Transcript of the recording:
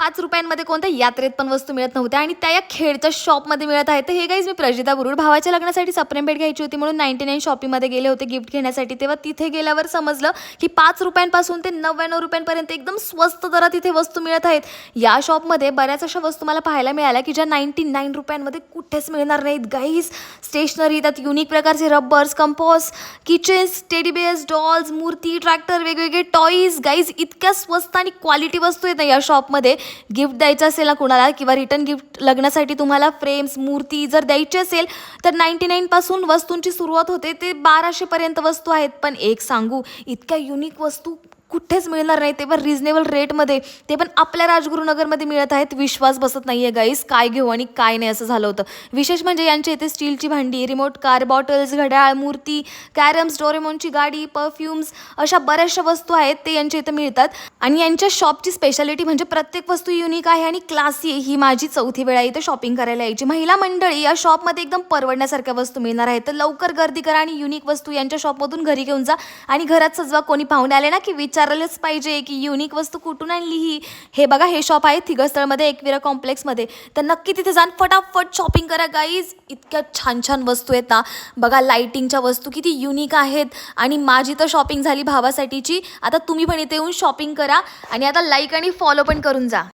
पाच रुपयांमध्ये कोणत्या यात्रेत पण वस्तू मिळत नव्हत्या आणि त्या या खेळच्या शॉपमध्ये मिळत आहेत. तर हे गाईज मी प्रजिता बुरुड. भावाच्या लग्नासाठी सप्रेम भेट घ्यायची होती म्हणून नाईन्टी नाईन शॉपिंगमध्ये गेले होते गिफ्ट घेण्यासाठी. तेव्हा तिथे गेल्यावर समजलं की पाच रुपयांपासून ते नव्याण्णव रुपयांपर्यंत एकदम स्वस्त दरात तिथे वस्तू मिळत आहेत. या शॉपमध्ये बऱ्याच अशा वस्तू मला पाहायला मिळाल्या की ज्या नाईन्टी नाईन रुपयांमध्ये कुठेच मिळणार नाहीत. गाईज स्टेशनरी त्यात युनिक प्रकारचे rubbers compass keychains teddy bears dolls मूर्ती ट्रॅक्टर वेगवेगळे टॉईज गाईज इतक्या स्वस्त आणि क्वालिटी वस्तू आहेत ना या शॉपमध्ये गिफ्ट द्यायचं असेल ना कुणाला किंवा रिटर्न गिफ्ट लग्नासाठी तुम्हाला फ्रेम्स मूर्ती जर द्यायची असेल तर नाईन्टी नाईनपासून वस्तूंची सुरुवात होते. ते बाराशेपर्यंत वस्तू आहेत. पण एक सांगू इतक्या युनिक वस्तू कुठेच मिळणार नाही. ते पण रिजनेबल रेटमध्ये ते पण आपल्या राजगुरुनगरमध्ये मिळत आहेत. विश्वास बसत नाही आहे गाईस काय घेऊ आणि काय नाही असं झालं होतं. विशेष म्हणजे यांच्या इथे स्टीलची भांडी रिमोट कार बॉटल्स घड्याळ मूर्ती कॅरम्स डोरेमॉनची गाडी परफ्युम्स अशा बऱ्याचशा वस्तू आहेत ते यांच्या इथे मिळतात. आणि यांच्या शॉपची स्पेशालिटी म्हणजे प्रत्येक वस्तू युनिक आहे आणि क्लासी ही माझी चौथी वेळा इथे शॉपिंग करायला यायची. महिला मंडळी या शॉपमध्ये एकदम परवडण्यासारख्या वस्तू मिळणार आहेत. तर लवकर गर्दी करा आणि युनिक वस्तू यांच्या शॉपमधून घरी घेऊन जा आणि घरात सजवा. कोणी पाहुणे आले ना की विचार विचारायलाच पाहिजे की युनिक वस्तू कुठून आणली ही? हे बघा हे शॉप आहे थिगस्थळमध्ये एकविरा कॉम्प्लेक्समध्ये तर नक्की तिथे जाऊन फटाफट शॉपिंग करा गाईज इतक्या छान छान वस्तू आहेत ना. बघा लाईटिंगच्या वस्तू किती युनिक आहेत. आणि माझी तर शॉपिंग झाली भावासाठीची. आता तुम्ही पण इथे येऊन शॉपिंग करा. आणि आता लाईक आणि फॉलो पण करून जा.